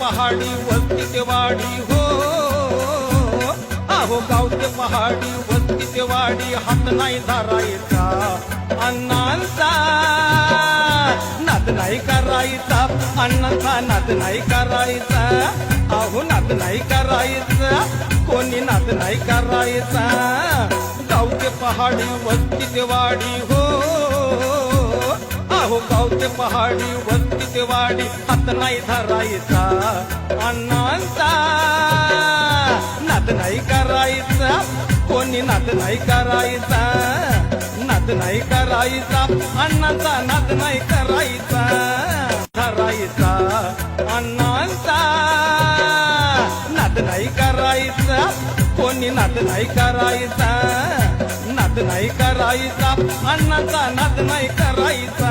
पहाडी वस्ती ते वाडी हो. अहो गाव ते पहाडी वस्ती ते वाडी हात नाही धरायचा अण्णांचा नाद नाही करायचा अण्णांचा नाद नाही करायचा. अहो नाद नाही करायचा कोणी नाद नाही करायचा. गाव ते पहाडी वस्ती ते वाडी हो. अहो गावते पहाडी वस्ती ते वाडी हात नाही धरायचा. अण्णांचा. नात नाही करायचा कोणी नात नाही करायचा. नात नाही करायचा अण्णांचा नात नाही करायचा. करायचा अण्णांचा. नात नाही करायचा कोणी नात नाही करायचा. नात नाही करायचा अण्णाचा नात नाही करायचा.